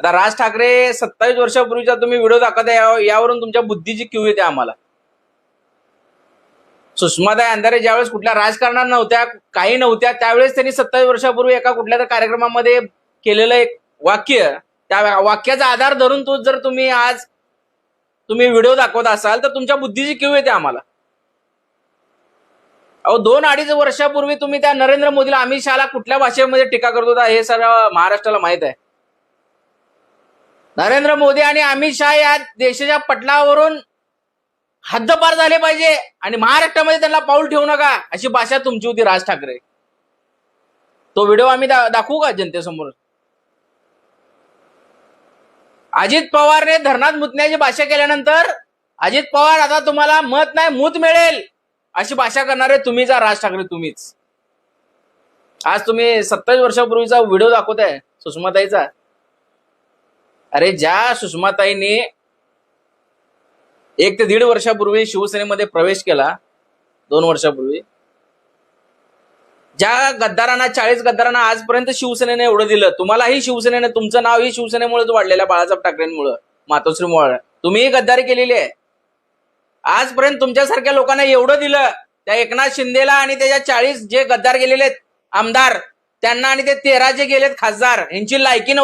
आता राज ठाकरे सत्तावीस वर्षापूर्वीचा तुम्ही व्हिडिओ दाखवता या- यावरून तुमच्या बुद्धीची क्यू येते आम्हाला. सुषमाताई अंधारे ज्यावेळेस कुठल्या राजकारणात नव्हत्या काही नव्हत्या त्यावेळेस त्यांनी सत्तावीस वर्षापूर्वी एका कुठल्या तरी कार्यक्रमामध्ये केलेलं एक वाक्य त्या वाक्याचा आधार धरून तो जर तुम्ही आज तुम्ही व्हिडिओ दाखवत असाल तर तुमच्या बुद्धीची क्यू येते आम्हाला. अहो दोन अडीच वर्षापूर्वी तुम्ही त्या नरेंद्र मोदीला अमित शहाला कुठल्या भाषेमध्ये टीका करत होता हे सगळं महाराष्ट्राला माहीत आहे. नरेंद्र मोदी आणि अमित शहा या देशाच्या पटलावरून हद्दपार झाले पाहिजे आणि महाराष्ट्रामध्ये त्यांना पाऊल ठेवू नका अशी भाषा तुमची होती राज ठाकरे. तो व्हिडिओ आम्ही दा- दाखवू का जनतेसमोर? अजित पवारने धरणात मुतण्याची भाषा केल्यानंतर अजित पवार आता तुम्हाला मत नाही मूत मिळेल अशी भाषा करणारे तुम्हीच राज ठाकरे तुम्हीच. आज तुम्ही सत्तावीस वर्षापूर्वीचा व्हिडिओ दाखवताय सुषमाताईचा. अरे ज्या सुषमाताईने एक ते दीड वर्षापूर्वी शिवसेनेमध्ये प्रवेश केला दोन वर्षापूर्वी ज्या गद्दारांना चाळीस गद्दारांना आजपर्यंत शिवसेनेने एवढं दिलं तुम्हालाही शिवसेनेने तुमचं नाव ही शिवसेनेमुळेच वाढलेलं बाळासाहेब ठाकरेंमुळे मातोश्रीमुळे तुम्हीही गद्दारी केलेली आहे. आजपर्यंत तुमच्यासारख्या लोकांना एवढं दिलं त्या एकनाथ शिंदेला आणि त्याच्या चाळीस जे गद्दार गेलेले आहेत आमदार त्यांना आणि ते तेरा जे गेलेत खासदार यांची लायकी नव्हती.